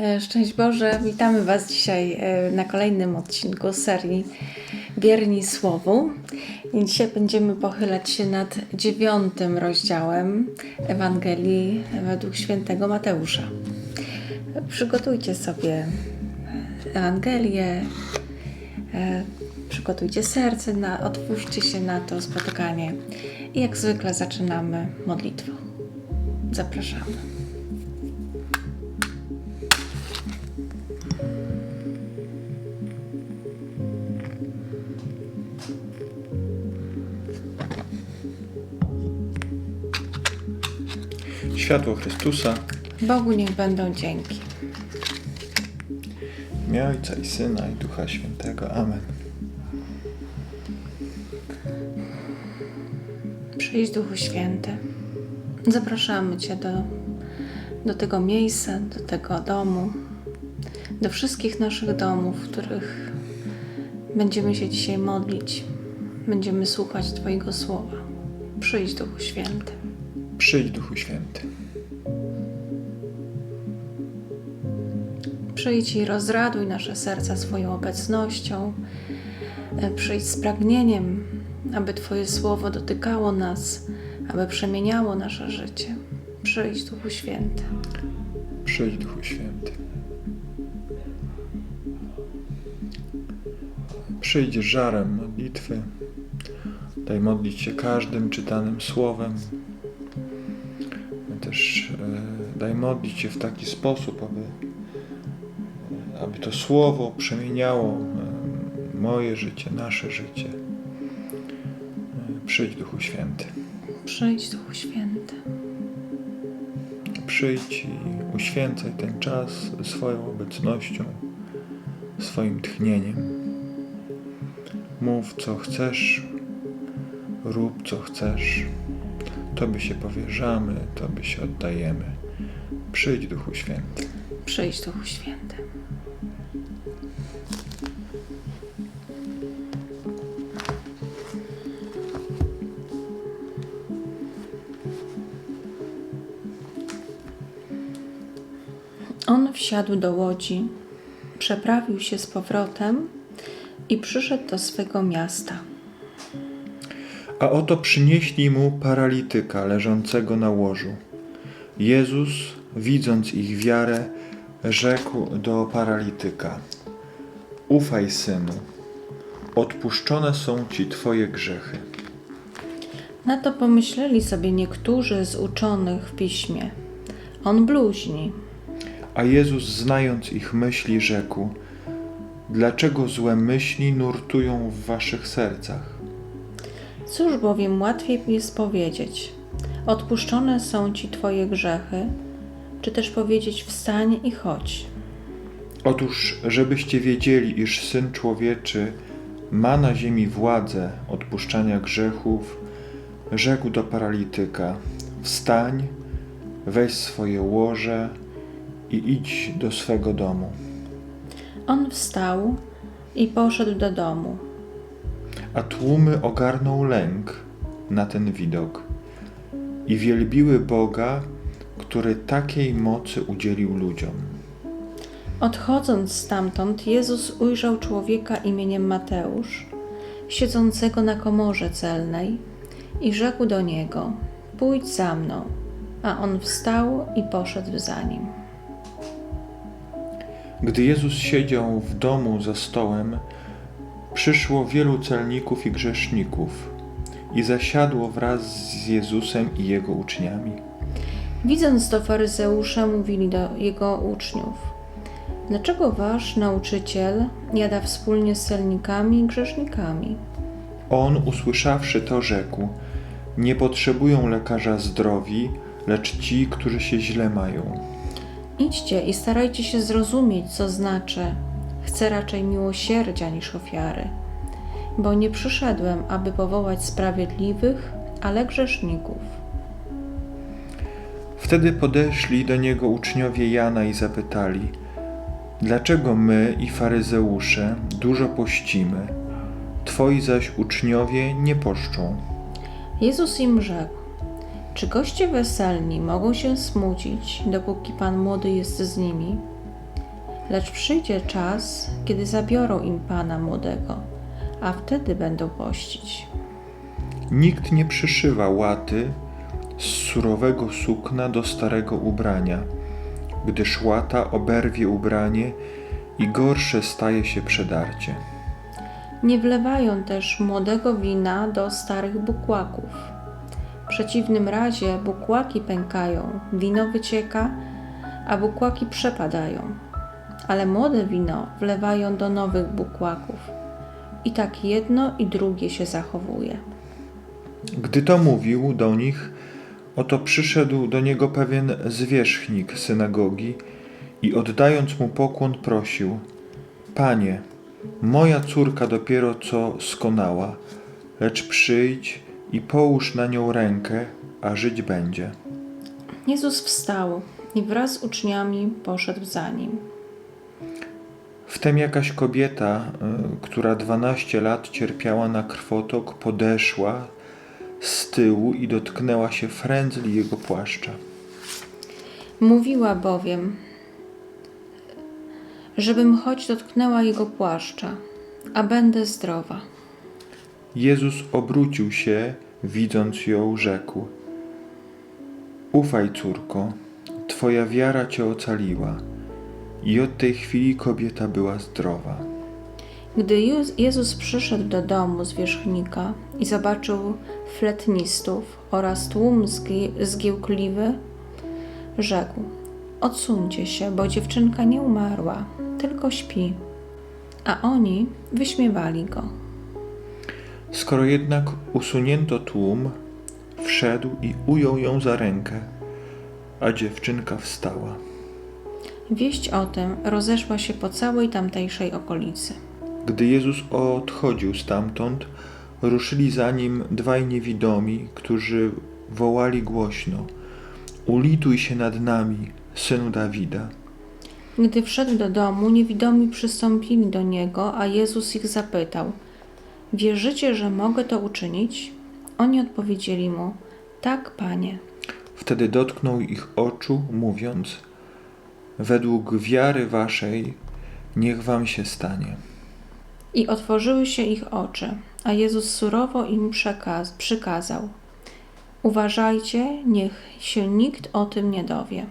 E, Szczęść Boże, witamy Was dzisiaj e, na kolejnym odcinku serii Wierni Słowu. I dzisiaj będziemy pochylać się nad dziewiątym rozdziałem Ewangelii według świętego Mateusza. Przygotujcie sobie Ewangelię, e, przygotujcie serce, na, otwórzcie się na to spotkanie i jak zwykle zaczynamy modlitwą. Zapraszamy. Światło Chrystusa, Bogu niech będą dzięki. imię Ojca i Syna i Ducha Świętego. Amen. Przyjdź Duchu Święty. Zapraszamy Cię do, do tego miejsca, do tego domu, do wszystkich naszych domów, w których będziemy się dzisiaj modlić. Będziemy słuchać Twojego słowa. Przyjdź Duchu Święty. Przyjdź Duchu Święty. Przyjdź i rozraduj nasze serca swoją obecnością. E, Przyjdź z pragnieniem, aby Twoje słowo dotykało nas, aby przemieniało nasze życie. Przyjdź Duchu Święty. Przyjdź Duchu Święty. Przyjdź żarem modlitwy. Daj modlić się każdym czytanym słowem. Też e, daj modlić się w taki sposób, aby, aby to słowo przemieniało e, moje życie, nasze życie. E, Przyjdź Duchu Święty. Przyjdź Duchu Święty. Przyjdź i uświęcaj ten czas swoją obecnością, swoim tchnieniem. Mów, co chcesz, rób, co chcesz. Tobie się powierzamy, Tobie się oddajemy. Przyjdź, Duchu Święty. Przyjdź Duchu Święty. On wsiadł do łodzi, przeprawił się z powrotem i przyszedł do swego miasta. A oto przynieśli mu paralityka leżącego na łożu. Jezus, widząc ich wiarę, rzekł do paralityka: Ufaj, synu, odpuszczone są ci twoje grzechy. Na to pomyśleli sobie niektórzy z uczonych w piśmie. On bluźni. A Jezus, znając ich myśli, rzekł: Dlaczego złe myśli nurtują w waszych sercach? Cóż bowiem łatwiej jest powiedzieć: Odpuszczone są ci twoje grzechy, czy też powiedzieć: Wstań i chodź. Otóż, żebyście wiedzieli, iż syn człowieczy ma na ziemi władzę odpuszczania grzechów, rzekł do paralityka: Wstań, weź swoje łoże i idź do swego domu. On wstał i poszedł do domu. A tłumy ogarnął lęk na ten widok i wielbiły Boga, który takiej mocy udzielił ludziom. Odchodząc stamtąd, Jezus ujrzał człowieka imieniem Mateusz, siedzącego na komorze celnej, i rzekł do niego: Pójdź za mną. A on wstał i poszedł za nim. Gdy Jezus siedział w domu za stołem, przyszło wielu celników i grzeszników i zasiadło wraz z Jezusem i jego uczniami. Widząc to, faryzeusze mówili do jego uczniów: Dlaczego wasz nauczyciel jada wspólnie z celnikami i grzesznikami? On, usłyszawszy to, rzekł: Nie potrzebują lekarza zdrowi, lecz ci, którzy się źle mają. Idźcie i starajcie się zrozumieć, co znaczy: Chcę raczej miłosierdzia niż ofiary, bo nie przyszedłem, aby powołać sprawiedliwych, ale grzeszników. Wtedy podeszli do niego uczniowie Jana i zapytali: Dlaczego my i faryzeusze dużo pościmy, twoi zaś uczniowie nie poszczą? Jezus im rzekł: Czy goście weselni mogą się smucić, dopóki pan młody jest z nimi? Lecz przyjdzie czas, kiedy zabiorą im pana młodego, a wtedy będą pościć. Nikt nie przyszywa łaty z surowego sukna do starego ubrania, gdyż łata oberwie ubranie i gorsze staje się przedarcie. Nie wlewają też młodego wina do starych bukłaków. W przeciwnym razie bukłaki pękają, wino wycieka, a bukłaki przepadają. Ale młode wino wlewają do nowych bukłaków. I tak jedno i drugie się zachowuje. Gdy to mówił do nich, oto przyszedł do niego pewien zwierzchnik synagogi i oddając mu pokłon prosił: Panie, moja córka dopiero co skonała, lecz przyjdź i połóż na nią rękę, a żyć będzie. Jezus wstał i wraz z uczniami poszedł za nim. Wtem jakaś kobieta, y, która 12 lat cierpiała na krwotok, podeszła z tyłu i dotknęła się frędzli jego płaszcza. Mówiła bowiem, żebym choć dotknęła jego płaszcza, a będę zdrowa. Jezus obrócił się, widząc ją, rzekł: Ufaj, córko, twoja wiara cię ocaliła. I od tej chwili kobieta była zdrowa. Gdy Jezus przyszedł do domu zwierzchnika i zobaczył fletnistów oraz tłum zgi- zgiełkliwy, rzekł: Odsuńcie się, bo dziewczynka nie umarła, tylko śpi. A oni wyśmiewali go. Skoro jednak usunięto tłum, wszedł i ujął ją za rękę, a dziewczynka wstała. Wieść o tym rozeszła się po całej tamtejszej okolicy. Gdy Jezus odchodził stamtąd, ruszyli za nim dwaj niewidomi, którzy wołali głośno: Ulituj się nad nami, synu Dawida. Gdy wszedł do domu, niewidomi przystąpili do niego, a Jezus ich zapytał: Wierzycie, że mogę to uczynić? Oni odpowiedzieli mu: Tak, panie. Wtedy dotknął ich oczu, mówiąc: Według wiary waszej, niech wam się stanie. I otworzyły się ich oczy, a Jezus surowo im przekaz- przykazał: Uważajcie, niech się nikt o tym nie dowie.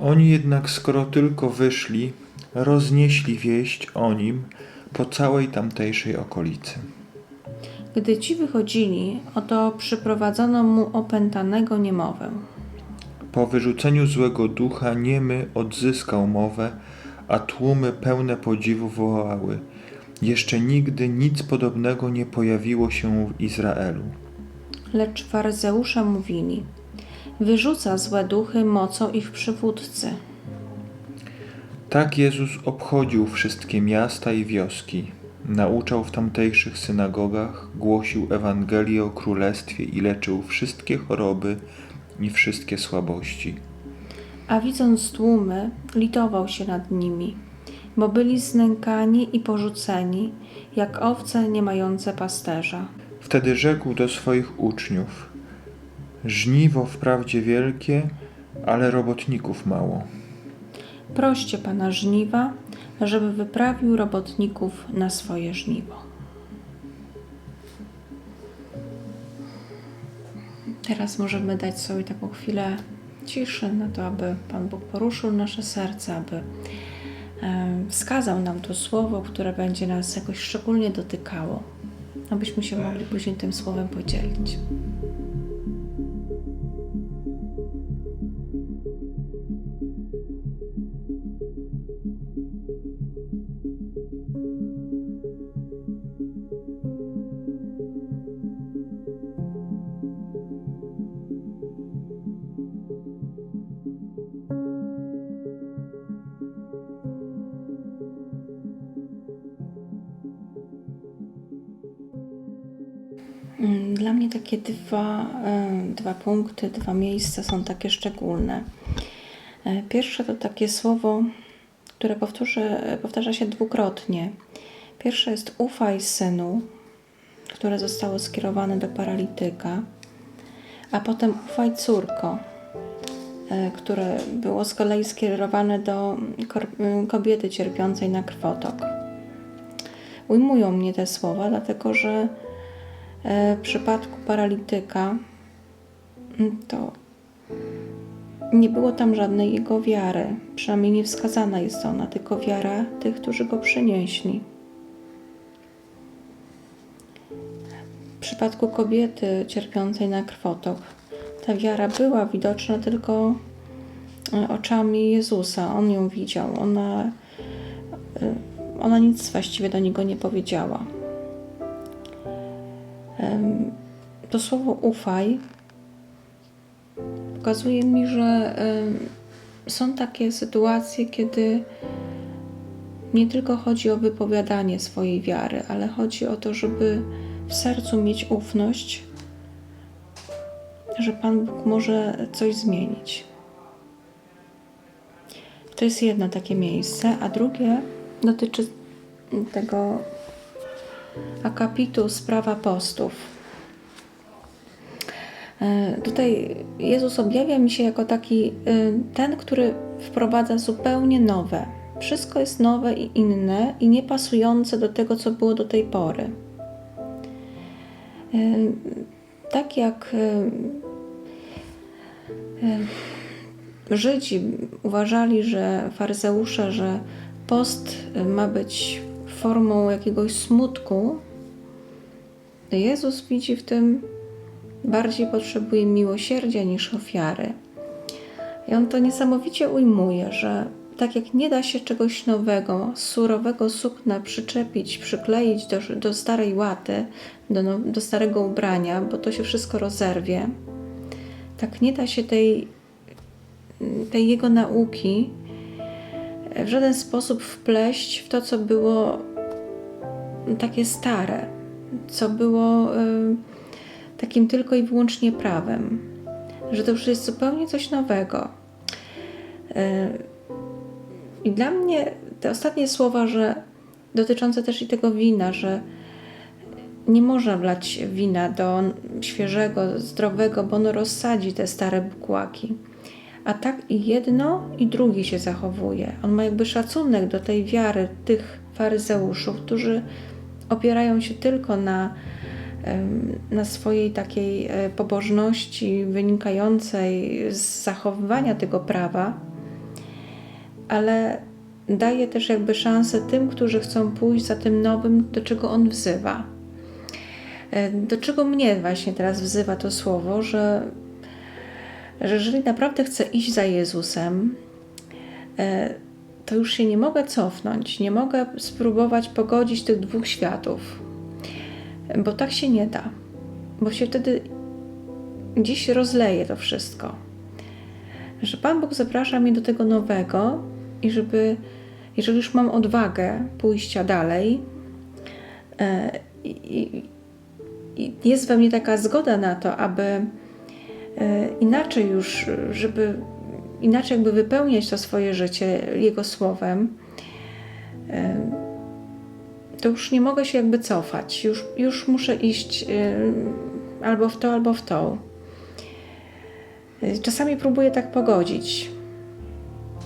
Oni jednak, skoro tylko wyszli, roznieśli wieść o nim po całej tamtejszej okolicy. Gdy ci wychodzili, oto przyprowadzono mu opętanego niemowę. Po wyrzuceniu złego ducha niemy odzyskał mowę, a tłumy pełne podziwu wołały: Jeszcze nigdy nic podobnego nie pojawiło się w Izraelu. Lecz faryzeusze mówili: Wyrzuca złe duchy mocą ich przywódcy. Tak Jezus obchodził wszystkie miasta i wioski, nauczał w tamtejszych synagogach, głosił Ewangelię o Królestwie i leczył wszystkie choroby i wszystkie słabości. A widząc tłumy, litował się nad nimi, bo byli znękani i porzuceni, jak owce nie mające pasterza. Wtedy rzekł do swoich uczniów: Żniwo wprawdzie wielkie, ale robotników mało. Proście Pana żniwa, żeby wyprawił robotników na swoje żniwo. Teraz możemy dać sobie taką chwilę ciszy na to, aby Pan Bóg poruszył nasze serce, aby em, wskazał nam to słowo, które będzie nas jakoś szczególnie dotykało, abyśmy się mogli później tym słowem podzielić. Mnie takie dwa, e, dwa punkty, dwa miejsca są takie szczególne. E, Pierwsze to takie słowo, które powtórzę, powtarza się dwukrotnie. Pierwsze jest ufaj synu, które zostało skierowane do paralityka, a potem ufaj córko, e, które było z kolei skierowane do kobiety cierpiącej na krwotok. Ujmują mnie te słowa, dlatego że w przypadku paralityka m, to nie było tam żadnej jego wiary, przynajmniej nie wskazana jest ona, tylko wiara tych, którzy go przynieśli. W przypadku kobiety cierpiącej na krwotok, ta wiara była widoczna tylko e, oczami Jezusa. On ją widział. Ona, e, ona nic właściwie do niego nie powiedziała. To słowo ufaj pokazuje mi, że są takie sytuacje, kiedy nie tylko chodzi o wypowiadanie swojej wiary, ale chodzi o to, żeby w sercu mieć ufność, że Pan Bóg może coś zmienić. To jest jedno takie miejsce, a drugie dotyczy tego akapitu spraw apostów. E, Tutaj Jezus objawia mi się jako taki y, ten, który wprowadza zupełnie nowe. Wszystko jest nowe i inne i niepasujące do tego, co było do tej pory. Y, Tak jak y, y, Żydzi uważali, że faryzeusze, że post ma być formą jakiegoś smutku, Jezus widzi w tym bardziej potrzebuje miłosierdzia niż ofiary. I on to niesamowicie ujmuje, że tak jak nie da się czegoś nowego, surowego sukna przyczepić, przykleić do, do starej łaty, do, no, do starego ubrania, bo to się wszystko rozerwie, tak nie da się tej, tej jego nauki w żaden sposób wpleść w to, co było takie stare, co było y, takim tylko i wyłącznie prawem, że to już jest zupełnie coś nowego. Y, I dla mnie te ostatnie słowa, że dotyczące też i tego wina, że nie można wlać wina do świeżego, zdrowego, bo ono rozsadzi te stare bukłaki. A tak i jedno, i drugie się zachowuje. On ma jakby szacunek do tej wiary tych faryzeuszów, którzy opierają się tylko na, na swojej takiej e, pobożności wynikającej z zachowywania tego prawa, ale daje też jakby szansę tym, którzy chcą pójść za tym nowym, do czego on wzywa. E, Do czego mnie właśnie teraz wzywa to słowo, że, że jeżeli naprawdę chcę iść za Jezusem, e, to już się nie mogę cofnąć, nie mogę spróbować pogodzić tych dwóch światów, bo tak się nie da, bo się wtedy dziś rozleje to wszystko. Że Pan Bóg zaprasza mnie do tego nowego i żeby, jeżeli już mam odwagę pójścia dalej, e, jest we mnie taka zgoda na to, aby e, inaczej już, żeby inaczej jakby wypełniać to swoje życie Jego słowem, to już nie mogę się jakby cofać. Już, już muszę iść albo w to, albo w to. E, Czasami próbuję tak pogodzić.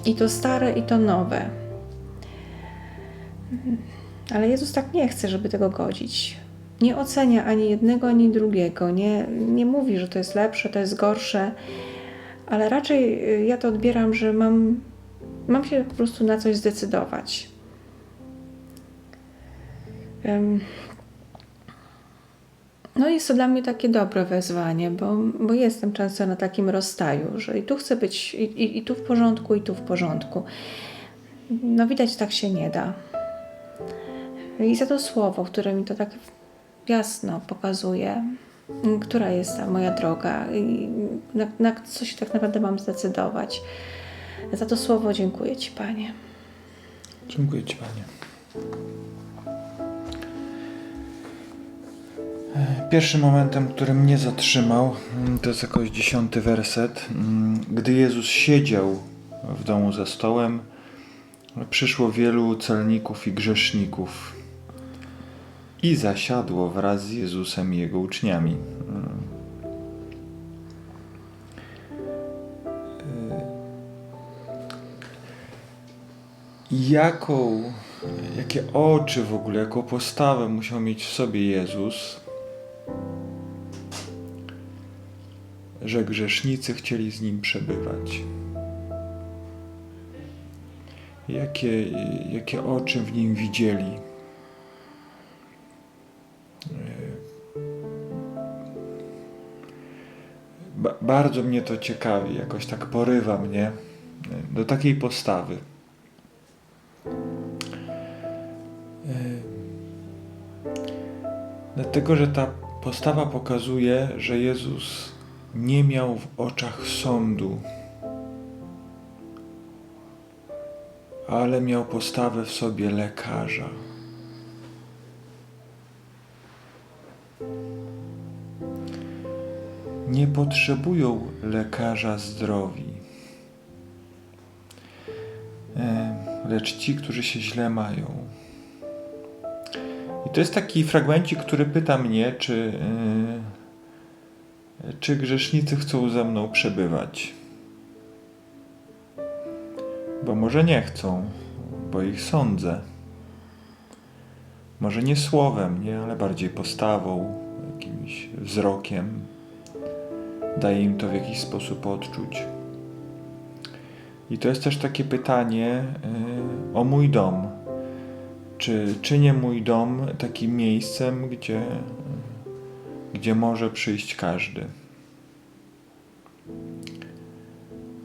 I to stare, i to nowe. Ale Jezus tak nie chce, żeby tego godzić. Nie ocenia ani jednego, ani drugiego. Nie, nie mówi, że to jest lepsze, to jest gorsze, ale raczej y, ja to odbieram, że mam, mam się po prostu na coś zdecydować. No jest to dla mnie takie dobre wezwanie, bo, bo jestem często na takim rozstaju, że i tu chcę być, i, i, i tu w porządku, i tu w porządku. No widać, tak się nie da. I za to słowo, które mi to tak jasno pokazuje, która jest ta moja droga i na, na co się tak naprawdę mam zdecydować. Za to słowo dziękuję Ci, Panie. Dziękuję Ci, Panie. Pierwszym momentem, który mnie zatrzymał, mm, to jest jakoś dziesiąty werset. Mm, Gdy Jezus siedział w domu za stołem, przyszło wielu celników i grzeszników i zasiadło wraz z Jezusem i jego uczniami. Hmm. Y, jaką, jakie oczy w ogóle, jaką postawę musiał mieć w sobie Jezus, że grzesznicy chcieli z nim przebywać jakie, jakie oczy w nim widzieli. Bardzo mnie to ciekawi, jakoś tak porywa mnie do takiej postawy. Yy, Dlatego, że ta postawa pokazuje, że Jezus nie miał w oczach sądu, ale miał postawę w sobie lekarza. Nie potrzebują lekarza zdrowi, e, lecz ci, którzy się źle mają. I to jest taki fragmencik, który pyta mnie, czy, yy, czy grzesznicy chcą ze mną przebywać. Bo może nie chcą, bo ich sądzę. Może nie słowem, nie, ale bardziej postawą, jakimś wzrokiem. Daje im to w jakiś sposób odczuć. I to jest też takie pytanie yy, o mój dom czy czynię mój dom takim miejscem, gdzie, gdzie może przyjść każdy.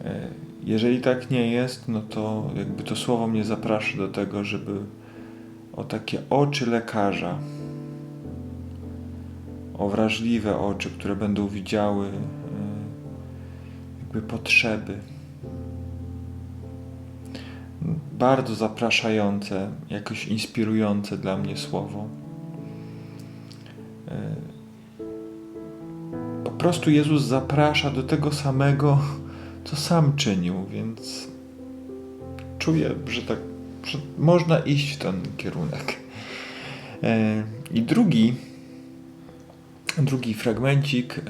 E, Jeżeli tak nie jest, no to jakby to słowo mnie zaprasza do tego, żeby o takie oczy lekarza, o wrażliwe oczy, które będą widziały jakby potrzeby bardzo zapraszające, jakoś inspirujące dla mnie słowo. E, Po prostu Jezus zaprasza do tego samego, co sam czynił, więc czuję, że tak że można iść w ten kierunek. E, I drugi, drugi fragmencik.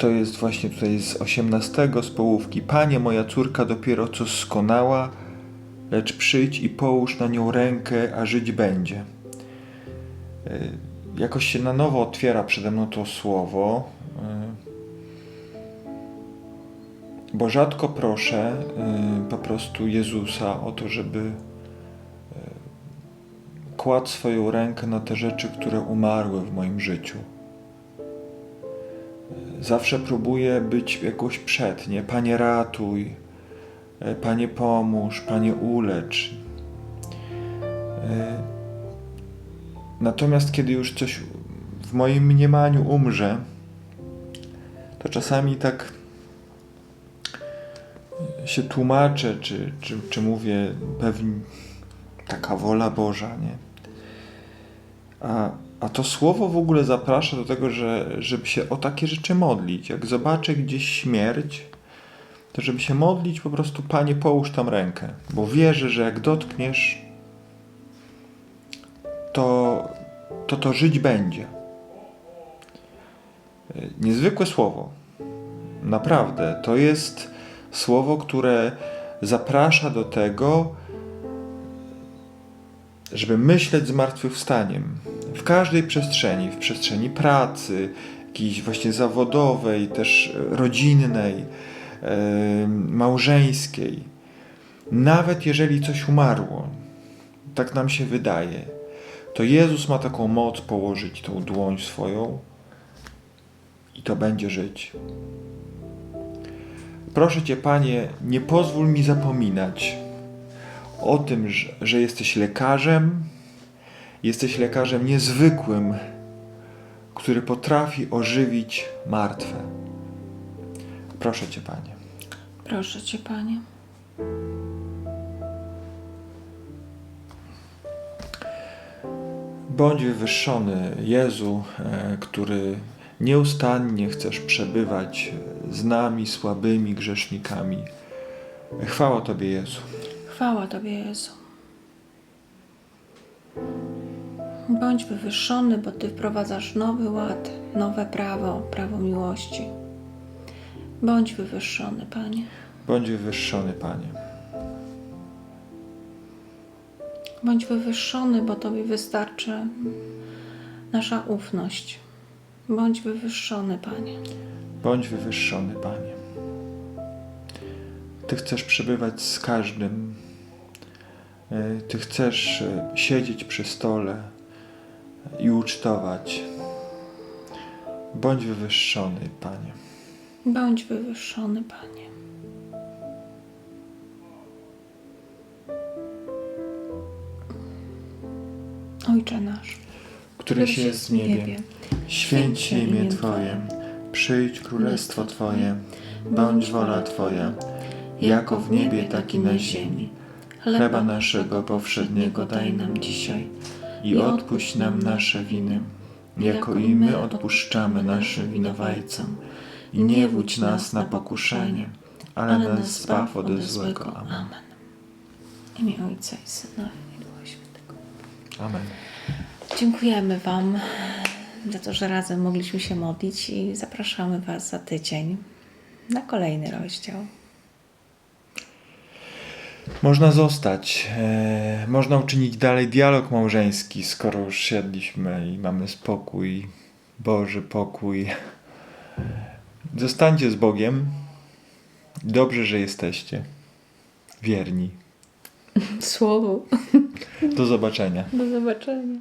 To jest właśnie tutaj z 18 z połówki. Panie, moja córka dopiero co skonała, lecz przyjdź i połóż na nią rękę, a żyć będzie. Y, Jakoś się na nowo otwiera przede mną to słowo, y, bo rzadko proszę y, po prostu Jezusa o to, żeby kładł swoją rękę na te rzeczy, które umarły w moim życiu zawsze próbuję być jakoś przed, nie? Panie ratuj, e, Panie pomóż, Panie ulecz. E, Natomiast kiedy już coś w moim mniemaniu umrze, to czasami tak się tłumaczę, czy, czy, czy mówię pewnie taka wola Boża, nie? A, a to słowo w ogóle zaprasza do tego, że, żeby się o takie rzeczy modlić. Jak zobaczę gdzieś śmierć, to żeby się modlić, po prostu Panie, połóż tam rękę, bo wierzę, że jak dotkniesz, to to, to żyć będzie. Niezwykłe słowo. Naprawdę. To jest słowo, które zaprasza do tego, żeby myśleć zmartwychwstaniem w każdej przestrzeni, w przestrzeni pracy, jakiejś właśnie zawodowej, też rodzinnej, e, małżeńskiej. Nawet jeżeli coś umarło, tak nam się wydaje, to Jezus ma taką moc położyć tą dłoń swoją i to będzie żyć. Proszę Cię, Panie, nie pozwól mi zapominać o tym, że jesteś lekarzem, jesteś lekarzem niezwykłym, który potrafi ożywić martwe. Proszę Cię, Panie. Proszę Cię, Panie. Bądź wywyższony, Jezu, e, który nieustannie chcesz przebywać z nami, słabymi grzesznikami. Chwała Tobie, Jezu. Chwała Tobie, Jezu. Bądź wywyższony, bo Ty wprowadzasz nowy ład, nowe prawo, prawo miłości. Bądź wywyższony, Panie. Bądź wywyższony, Panie. Bądź wywyższony, bo Tobie wystarczy nasza ufność. Bądź wywyższony, Panie. Bądź wywyższony, Panie. Ty chcesz przebywać z każdym. E, Ty chcesz e, siedzieć przy stole i ucztować. Bądź wywyższony, Panie. Bądź wywyższony, Panie. Ojcze nasz, Któryś jest w niebie, święć się imię Twoje, przyjdź królestwo Twoje, bądź wola Twoja, jako w niebie, tak i na ziemi. Chleba naszego powszedniego daj nam dzisiaj i odpuść nam nasze winy, jako i my odpuszczamy naszym winowajcom. I nie wódź nas na pokuszenie, ale nas zbaw ode złego. Amen. Imię Ojca i Syna i Ducha Świętego. Amen. Dziękujemy Wam za to, że razem mogliśmy się modlić i zapraszamy Was za tydzień na kolejny rozdział. Można zostać, e, można uczynić dalej dialog małżeński, skoro już siedliśmy i mamy spokój, Boży pokój. Zostańcie z Bogiem. Dobrze, że jesteście. Wierni. Słowo. Do zobaczenia. Do zobaczenia.